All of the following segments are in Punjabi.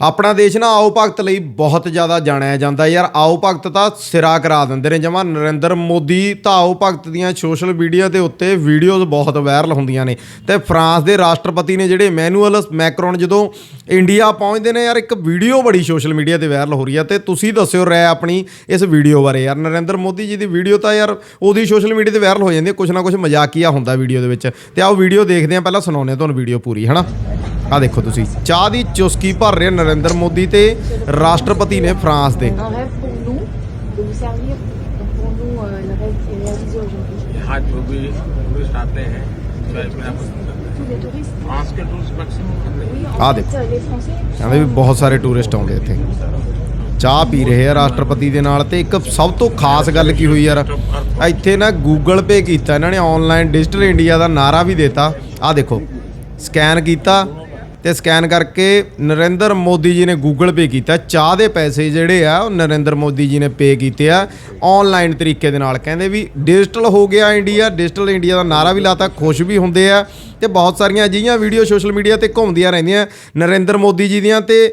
ਆਪਣਾ ਦੇਸ਼ ਨਾ ਆਓ ਭਗਤ ਲਈ ਬਹੁਤ ਜ਼ਿਆਦਾ ਜਾਣਿਆ ਜਾਂਦਾ ਯਾਰ, ਆਓ ਭਗਤ ਤਾਂ ਸਿਰਾ ਕਰਾ ਦਿੰਦੇ ਨੇ, ਜਮਾ ਨਰਿੰਦਰ ਮੋਦੀ ਤਾਂ ਆਓ ਭਗਤ ਦੀਆਂ ਸੋਸ਼ਲ ਮੀਡੀਆ ਦੇ ਉੱਤੇ ਵੀਡੀਓਜ਼ ਬਹੁਤ ਵਾਇਰਲ ਹੁੰਦੀਆਂ ਨੇ। ਤੇ ਫਰਾਂਸ ਦੇ ਰਾਸ਼ਟਰਪਤੀ ਨੇ ਜਿਹੜੇ ਮੈਨੂਅਲ ਮੈਕਰੋਨ ਜਦੋਂ ਇੰਡੀਆ ਪਹੁੰਚਦੇ ਨੇ ਯਾਰ, ਇੱਕ ਵੀਡੀਓ ਬੜੀ ਸੋਸ਼ਲ ਮੀਡੀਆ ਤੇ ਵਾਇਰਲ ਹੋ ਰਹੀ ਹੈ ਤੇ ਤੁਸੀਂ ਦੱਸਿਓ ਰਾਏ ਆਪਣੀ ਇਸ ਵੀਡੀਓ ਬਾਰੇ ਯਾਰ, ਨਰਿੰਦਰ ਮੋਦੀ ਜੀ ਦੀ ਵੀਡੀਓ ਤਾਂ ਯਾਰ ਉਹਦੀ ਸੋਸ਼ਲ ਮੀਡੀਆ ਤੇ ਵਾਇਰਲ ਹੋ ਜਾਂਦੀ ਹੈ ਕੁਛ ਨਾ ਕੁਛ ਮਜ਼ਾਕੀਆ ਹੁੰਦਾ ਵੀਡੀਓ ਦੇ ਵਿੱਚ। ਤੇ ਆਓ ਵੀਡੀਓ ਦੇਖਦੇ ਆ, ਪਹਿਲਾਂ ਸੁਣਾਉਂਦੇ ਆ ਤੁਹਾਨੂੰ ਵੀਡੀਓ ਪੂਰੀ, ਹਨਾ? ਆ ਦੇਖੋ ਤੁਸੀਂ ਚਾਹ ਦੀ ਚੁਸਕੀ ਭਰ ਰਹੇ ਨਰਿੰਦਰ ਮੋਦੀ ਤੇ ਰਾਸ਼ਟਰਪਤੀ ਨੇ ਫਰਾਂਸ ਦੇ Un rêve pour nous de vous servir. Donc pour nous, euh, le rêve est réalisé aujourd'hui. यहाँ जो भी टूरिस्ट आते हैं तो इसमें आप Tous les touristes. फ्रांस के टूरिस्ट मैक्सिमम आते हैं Oui, Ah, en des- fait, euh, les Français. ਕਹਿੰਦੇ ਵੀ ਬਹੁਤ ਸਾਰੇ ਟੂਰਿਸਟ ਆਉਂਦੇ ਇੱਥੇ ਚਾਹ ਪੀ ਰਹੇ ਆ ਰਾਸ਼ਟਰਪਤੀ ਦੇ ਨਾਲ ਤੇ ਇੱਕ ਸਭ ਤੋਂ ਖਾਸ ਗੱਲ ਕੀ ਹੋਈ ਯਾਰ ਇੱਥੇ ਨਾ ਗੂਗਲ ਪੇ ਕੀਤਾ ਇਹਨਾਂ ਨੇ ਆਨਲਾਈਨ ਡਿਜੀਟਲ ਇੰਡੀਆ ਦਾ ਨਾਰਾ ਵੀ ਦਿੱਤਾ ਆ ਦੇਖੋ ਸਕੈਨ ਕੀਤਾ ਤੇ ਸਕੈਨ ਕਰਕੇ ਨਰਿੰਦਰ ਮੋਦੀ ਜੀ ਨੇ ਗੂਗਲ ਪੇ ਕੀਤਾ। ਚਾਹ ਦੇ ਪੈਸੇ ਜਿਹੜੇ ਆ, ਉਹ ਨਰਿੰਦਰ ਮੋਦੀ ਜੀ ਨੇ ਪੇ ਕੀਤੇ ਆ। ਆਨਲਾਈਨ ਤਰੀਕੇ ਦੇ ਨਾਲ ਕਹਿੰਦੇ ਵੀ ਡਿਜੀਟਲ ਹੋ ਗਿਆ ਇੰਡੀਆ ਡਿਜੀਟਲ ਇੰਡੀਆ ਦਾ ਨਾਰਾ ਵੀ ਲਾਤਾ, ਖੁਸ਼ ਵੀ ਹੁੰਦੇ ਆ ਤੇ ਬਹੁਤ ਸਾਰੀਆਂ ਅਜਿਹੀਆਂ ਵੀਡੀਓ ਸੋਸ਼ਲ ਮੀਡੀਆ ਤੇ ਘੁੰਮਦੀਆਂ ਰਹਿੰਦੀਆਂ ਨਰਿੰਦਰ ਮੋਦੀ ਜੀ ਦੀਆਂ ਤੇ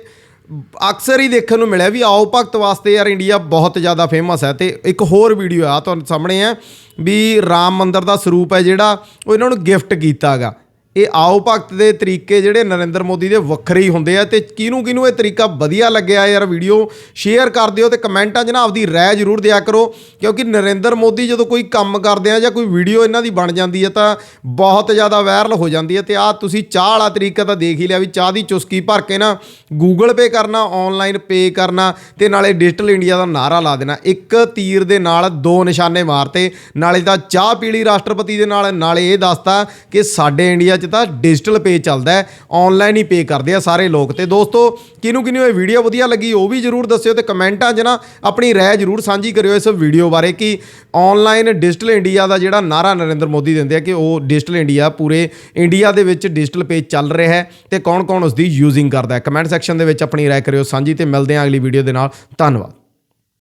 ਅਕਸਰ ਹੀ ਦੇਖਣ ਨੂੰ ਮਿਲਿਆ ਵੀ ਆਓ ਭਗਤ ਵਾਸਤੇ ਯਾਰ ਇੰਡੀਆ ਬਹੁਤ ਜ਼ਿਆਦਾ ਫੇਮਸ ਹੈ ਤੇ ਇੱਕ ਹੋਰ ਵੀਡੀਓ ਆ, ਤੁਹਾਨੂੰ ਸਾਹਮਣੇ ਆ, ਵੀ ਰਾਮ ਮੰਦਰ ਦਾ ਸਰੂਪ ਹੈ ਜਿਹੜਾ, ਉਹ ਇਹਨਾਂ ਨੂੰ ਗਿਫਟ ਕੀਤਾਗਾ ਇਹ ਆਓ ਭਗਤ ਦੇ ਤਰੀਕੇ ਜਿਹੜੇ ਨਰਿੰਦਰ ਮੋਦੀ ਦੇ ਵੱਖਰੇ ਹੀ ਹੁੰਦੇ ਆ ਤੇ ਕਿਹਨੂੰ ਕਿਹਨੂੰ ਇਹ ਤਰੀਕਾ ਵਧੀਆ ਲੱਗਿਆ ਯਾਰ ਵੀਡੀਓ ਸ਼ੇਅਰ ਕਰ ਦਿਓ ਤੇ ਕਮੈਂਟਾਂ 'ਚ ਨਾ ਆਪਦੀ ਰਾਏ ਜ਼ਰੂਰ ਦਿਆ ਕਰੋ, ਕਿਉਂਕਿ ਨਰਿੰਦਰ ਮੋਦੀ ਜਦੋਂ ਕੋਈ ਕੰਮ ਕਰਦੇ ਆ ਜਾਂ ਕੋਈ ਵੀਡੀਓ ਇਹਨਾਂ ਦੀ ਬਣ ਜਾਂਦੀ ਹੈ ਤਾਂ ਬਹੁਤ ਜ਼ਿਆਦਾ ਵਾਇਰਲ ਹੋ ਜਾਂਦੀ ਹੈ ਤੇ ਆ ਤੁਸੀਂ ਚਾਹ ਵਾਲਾ ਤਰੀਕਾ ਤਾਂ ਦੇਖ ਹੀ ਲਿਆ ਵੀ ਚਾਹ ਦੀ ਚੁਸਕੀ ਭਰ ਕੇ ਨਾ ਗੂਗਲ ਪੇ ਕਰਨਾ ਆਨਲਾਈਨ ਪੇ ਕਰਨਾ ਤੇ ਨਾਲੇ ਡਿਜੀਟਲ ਇੰਡੀਆ ਦਾ ਨਾਰਾ ਲਾ ਦੇਣਾ। ਇੱਕ ਤੀਰ ਦੇ ਨਾਲ ਦੋ ਨਿਸ਼ਾਨੇ ਮਾਰਤੇ, ਨਾਲੇ ਤਾਂ ਚਾਹ ਪੀਲੀ ਰਾਸ਼ਟਰਪਤੀ ਦੇ ਨਾਲ, ਨਾਲੇ ਇਹ ਦੱਸਤਾ ਕਿ ਸਾਡੇ ਇੰਡੀਆ 'ਚ ਤਾਂ ਡਿਜੀਟਲ ਪੇ ਚੱਲਦਾ ਹੈ ਆਨਲਾਈਨ ਹੀ ਪੇ ਕਰਦੇ ਆ ਸਾਰੇ ਲੋਕ। ਤੇ ਦੋਸਤੋ, ਕਿਹਨੂੰ ਕਿਹਨੂੰ ਇਹ ਵੀਡੀਓ ਵਧੀਆ ਲੱਗੀ ਉਹ ਵੀ ਜਰੂਰ ਦੱਸਿਓ ਤੇ ਕਮੈਂਟਾਂ 'ਚ ਨਾ ਆਪਣੀ ਰਾਏ ਜਰੂਰ ਸਾਂਝੀ ਕਰਿਓ ਇਸ ਵੀਡੀਓ ਬਾਰੇ ਕਿ ਆਨਲਾਈਨ ਡਿਜੀਟਲ ਇੰਡੀਆ ਦਾ ਜਿਹੜਾ ਨਾਰਾ ਨਰਿੰਦਰ ਮੋਦੀ ਦਿੰਦੇ ਆ ਕਿ ਉਹ ਡਿਜੀਟਲ ਇੰਡੀਆ ਪੂਰੇ ਇੰਡੀਆ ਦੇ ਵਿੱਚ ਡਿਜੀਟਲ ਪੇ ਚੱਲ ਰਿਹਾ ਹੈ ਤੇ ਕੌਣ-ਕੌਣ ਉਸ ਦੀ ਯੂਜ਼ਿੰਗ ਕਰਦਾ ਹੈ। ਕਮੈਂਟ ਸੈਕਸ਼ਨ ਦੇ ਵਿੱਚ ਆਪਣੀ ਰਾਏ ਕਰਿਓ ਸਾਂਝੀ ਤੇ ਮਿਲਦੇ ਹਾਂ ਅਗਲੀ ਵੀਡੀਓ ਦੇ ਨਾਲ। ਧੰਨਵਾਦ।